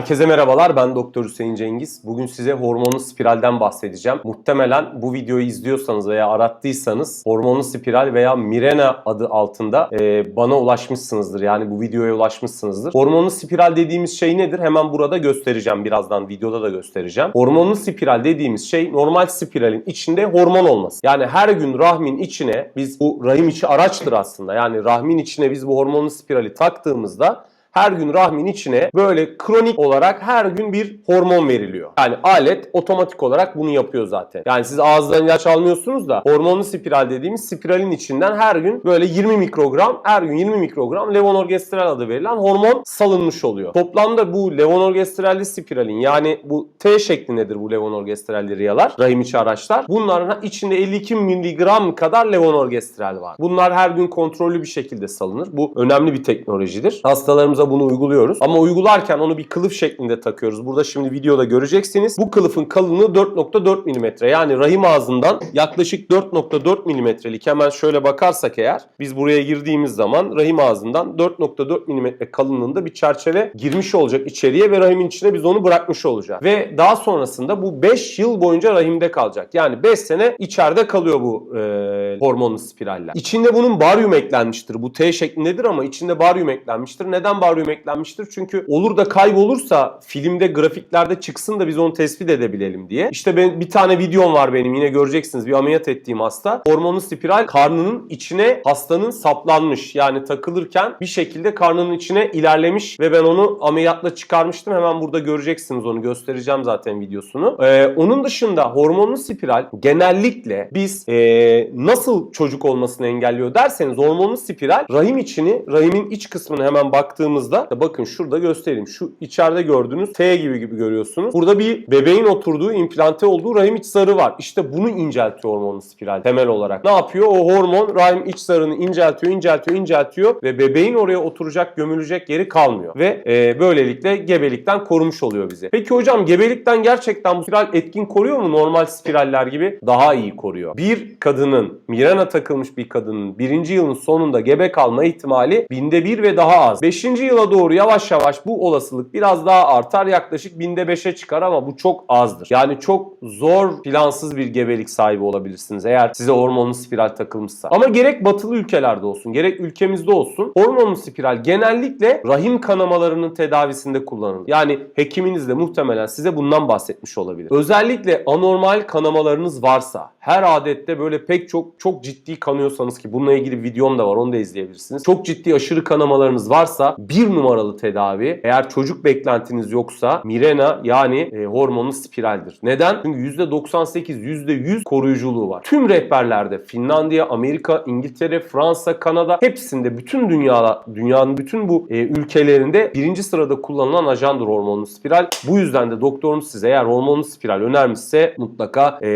Herkese merhabalar ben Doktor Hüseyin Cengiz. Bugün size hormonlu spiralden bahsedeceğim. Muhtemelen bu videoyu izliyorsanız veya arattıysanız hormonlu spiral veya Mirena adı altında e, bana ulaşmışsınızdır. Yani bu videoya ulaşmışsınızdır. Hormonlu spiral dediğimiz şey nedir? Hemen burada göstereceğim. Birazdan videoda da göstereceğim. Hormonlu spiral dediğimiz şey normal spiralin içinde hormon olması. Yani her gün rahmin içine biz bu rahim içi araçtır aslında. Yani rahmin içine biz bu hormonlu spirali taktığımızda her gün rahmin içine böyle kronik olarak her gün bir hormon veriliyor. Yani alet otomatik olarak bunu yapıyor zaten. Yani siz ağızdan ilaç almıyorsunuz da hormonlu spiral dediğimiz spiralin içinden her gün böyle 20 mikrogram, her gün 20 mikrogram levonorgestrel adı verilen hormon salınmış oluyor. Toplamda bu levonorgestrelli spiralin yani bu T şeklindedir bu levonorgestrelli riyalar, rahim içi araçlar. Bunların içinde 52 miligram kadar levonorgestrel var. Bunlar her gün kontrollü bir şekilde salınır. Bu önemli bir teknolojidir. Hastalarımıza bunu uyguluyoruz. Ama uygularken onu bir kılıf şeklinde takıyoruz. Burada şimdi videoda göreceksiniz. Bu kılıfın kalınlığı 4.4 mm. Yani rahim ağzından yaklaşık 4.4 mm'lik hemen şöyle bakarsak eğer biz buraya girdiğimiz zaman rahim ağzından 4.4 mm kalınlığında bir çerçeve girmiş olacak içeriye ve rahimin içine biz onu bırakmış olacağız. Ve daha sonrasında bu 5 yıl boyunca rahimde kalacak. Yani 5 sene içeride kalıyor bu e, hormonlu spiraller. İçinde bunun baryum eklenmiştir. Bu T şeklindedir ama içinde baryum eklenmiştir. Neden baryum eklenmiştir? Çünkü olur da kaybolursa filmde grafiklerde çıksın da biz onu tespit edebilelim diye. İşte ben bir tane videom var benim yine göreceksiniz bir ameliyat ettiğim hasta. Hormonlu spiral karnının içine hastanın saplanmış. Yani takılırken bir şekilde karnının içine ilerlemiş ve ben onu ameliyatla çıkarmıştım. Hemen burada göreceksiniz onu göstereceğim zaten videosunu. Ee, onun dışında hormonlu spiral genellikle biz ee, nasıl çocuk olmasını engelliyor derseniz hormonlu spiral rahim içini, rahimin iç kısmını hemen baktığımızda bakın şurada göstereyim. Şu içeride gördüğünüz T gibi gibi görüyorsunuz. Burada bir bebeğin oturduğu, implante olduğu rahim iç zarı var. İşte bunu inceltiyor hormonlu spiral temel olarak. Ne yapıyor? O hormon rahim iç zarını inceltiyor, inceltiyor, inceltiyor ve bebeğin oraya oturacak, gömülecek yeri kalmıyor. Ve e, böylelikle gebelikten korumuş oluyor bizi. Peki hocam gebelikten gerçekten bu spiral etkin koruyor mu normal spiraller gibi? Daha iyi koruyor. Bir kadının, mirena takılmış bir kadının birinci yılın sonunda gebe kalma ihtimali binde bir ve daha az. Beşinci yıla doğru yavaş yavaş bu olasılık biraz daha artar. Yaklaşık binde beşe çıkar ama bu çok azdır. Yani çok zor plansız bir gebelik sahibi olabilirsiniz eğer size hormonlu spiral takılmışsa. Ama gerek batılı ülkelerde olsun gerek ülkemizde olsun hormonlu spiral genellikle rahim kanamalarının tedavisinde kullanılır. Yani hekiminiz de muhtemelen size bundan bahsetmiş olabilir. Özellikle anormal kanamalarınız varsa her adette böyle pek çok çok ciddi kanıyorsanız ki bununla ilgili videom da var onu da izleyebilirsiniz. Çok ciddi aşırı kanamalarınız varsa bir numaralı tedavi eğer çocuk beklentiniz yoksa Mirena yani e, hormonlu spiraldir. Neden? Çünkü %98 %100 koruyuculuğu var. Tüm rehberlerde Finlandiya, Amerika, İngiltere, Fransa, Kanada hepsinde bütün dünyada dünyanın bütün bu e, ülkelerinde birinci sırada kullanılan ajandır hormonlu spiral. Bu yüzden de doktorunuz size eğer hormonlu spiral önermişse mutlaka e,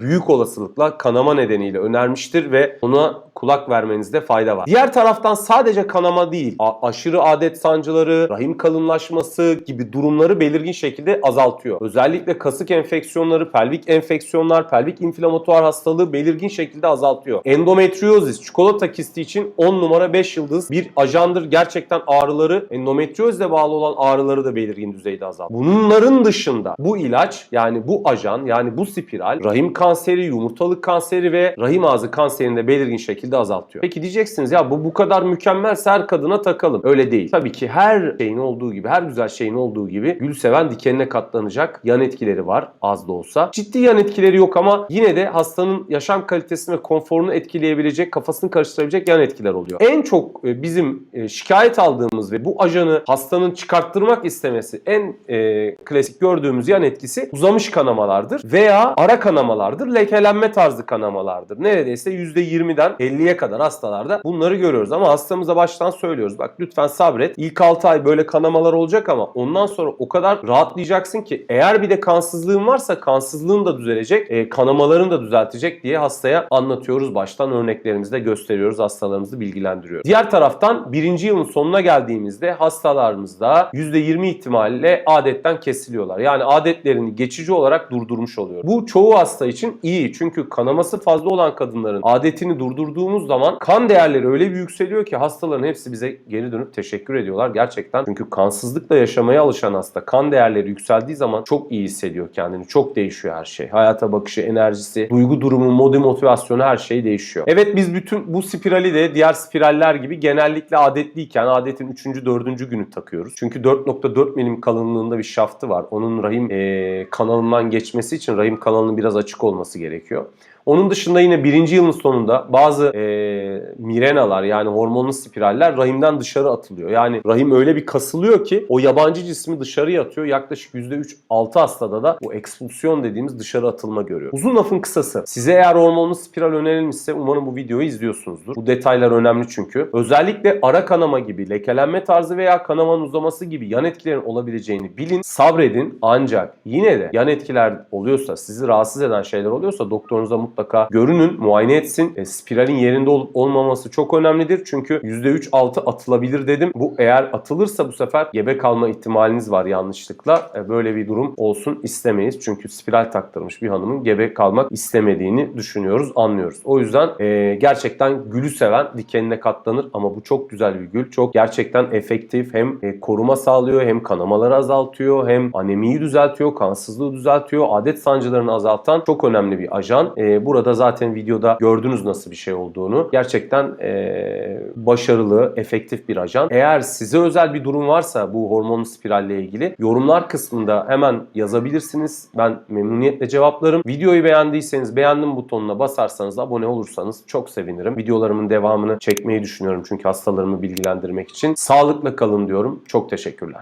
büyük olasılıkla kanama nedeniyle önermiştir ve ona kulak vermenizde fayda var. Diğer taraftan sadece kanama değil, aşırı adet sancıları, rahim kalınlaşması gibi durumları belirgin şekilde azaltıyor. Özellikle kasık enfeksiyonları, pelvik enfeksiyonlar, pelvik inflamatuar hastalığı belirgin şekilde azaltıyor. Endometriozis, çikolata kisti için 10 numara 5 yıldız bir ajandır. Gerçekten ağrıları, endometriozle bağlı olan ağrıları da belirgin düzeyde azaltıyor. Bunların dışında bu ilaç yani bu ajan yani bu spiral rahim kanseri, yumurtalık kanseri ve rahim ağzı kanserini de belirgin şekilde azaltıyor. Peki diyeceksiniz ya bu bu kadar mükemmelse her kadına takalım. Öyle değil. Tabii ki her şeyin olduğu gibi, her güzel şeyin olduğu gibi gül seven dikenine katlanacak yan etkileri var az da olsa. Ciddi yan etkileri yok ama yine de hastanın yaşam kalitesini ve konforunu etkileyebilecek, kafasını karıştırabilecek yan etkiler oluyor. En çok e, bizim e, şikayet aldığımız ve bu ajanı hastanın çıkarttırmak istemesi en e, klasik gördüğümüz yan etkisi uzamış kanamalardır veya ara kanamalardır, lekelenme tarzı kanamalardır. Neredeyse %20'den 50'ye kadar hastalarda bunları görüyoruz ama hastamıza baştan söylüyoruz. Bak lütfen sabret. İlk 6 ay böyle kanamalar olacak ama ondan sonra o kadar rahatlayacaksın ki eğer bir de kansızlığın varsa kansızlığın da düzelecek, e, kanamaların da düzeltecek diye hastaya anlatıyoruz. Baştan örneklerimizde gösteriyoruz, hastalarımızı bilgilendiriyoruz. Diğer taraftan birinci yılın sonuna geldiğimizde hastalarımızda %20 ihtimalle adetten kesiliyorlar. Yani adetlerini geçici olarak durdurmuş oluyor. Bu çoğu hasta için iyi çünkü kanaması fazla olan kadınların adetini durdurduğumuz zaman kan değerleri öyle bir yükseliyor ki hastaların hepsi bize geri dönüp teşekkür ediyorlar gerçekten. Çünkü kansızlıkla yaşamaya alışan hasta kan değerleri yükseldiği zaman çok iyi hissediyor kendini. Çok değişiyor her şey. Hayata bakışı, enerjisi, duygu durumu, modu, motivasyonu her şey değişiyor. Evet biz bütün bu spirali de diğer spiraller gibi genellikle adetliyken adetin 3. 4. günü takıyoruz. Çünkü 4.4 milim kalınlığında bir şaftı var. Onun rahim eee, kanalından geçmesi için rahim kanalının biraz açık olması gerekiyor. Onun dışında yine birinci yılın sonunda bazı eee mirenalar yani hormonlu spiraller rahimden dışarı atılıyor. Yani rahim öyle bir kasılıyor ki o yabancı cismi dışarıya atıyor. Yaklaşık %3-6 hastada da bu ekspulsiyon dediğimiz dışarı atılma görüyor. Uzun lafın kısası. Size eğer hormonlu spiral önerilmişse umarım bu videoyu izliyorsunuzdur. Bu detaylar önemli çünkü. Özellikle ara kanama gibi, lekelenme tarzı veya kanamanın uzaması gibi yan etkilerin olabileceğini bilin. Sabredin ancak yine de yan etkiler oluyorsa, sizi rahatsız eden şeyler oluyorsa doktorunuza mutlaka görünün, muayene etsin. E, spiralin yerinde olup olmaması çok önemlidir. Çünkü %3-6 atılabilir dedim. Bu eğer atılırsa bu sefer gebe kalma ihtimaliniz var yanlışlıkla. E, böyle bir durum olsun istemeyiz. Çünkü spiral taktırmış bir hanımın gebe kalmak istemediğini düşünüyoruz, anlıyoruz. O yüzden e, gerçekten gülü seven dikenine katlanır ama bu çok güzel bir gül. Çok gerçekten efektif. Hem e, koruma sağlıyor, hem kanamaları azaltıyor, hem anemiyi düzeltiyor, kansızlığı düzeltiyor. Adet sancılarını azaltan çok önemli bir ajan. E, burada zaten videoda gördünüz nasıl bir şey olduğunu. Gerçekten e, başarılı, efektif bir ajan. Eğer size özel bir durum varsa bu hormon spiralle ilgili yorumlar kısmında hemen yazabilirsiniz. Ben memnuniyetle cevaplarım. Videoyu beğendiyseniz beğendim butonuna basarsanız abone olursanız çok sevinirim. Videolarımın devamını çekmeyi düşünüyorum çünkü hastalarımı bilgilendirmek için. Sağlıkla kalın diyorum. Çok teşekkürler.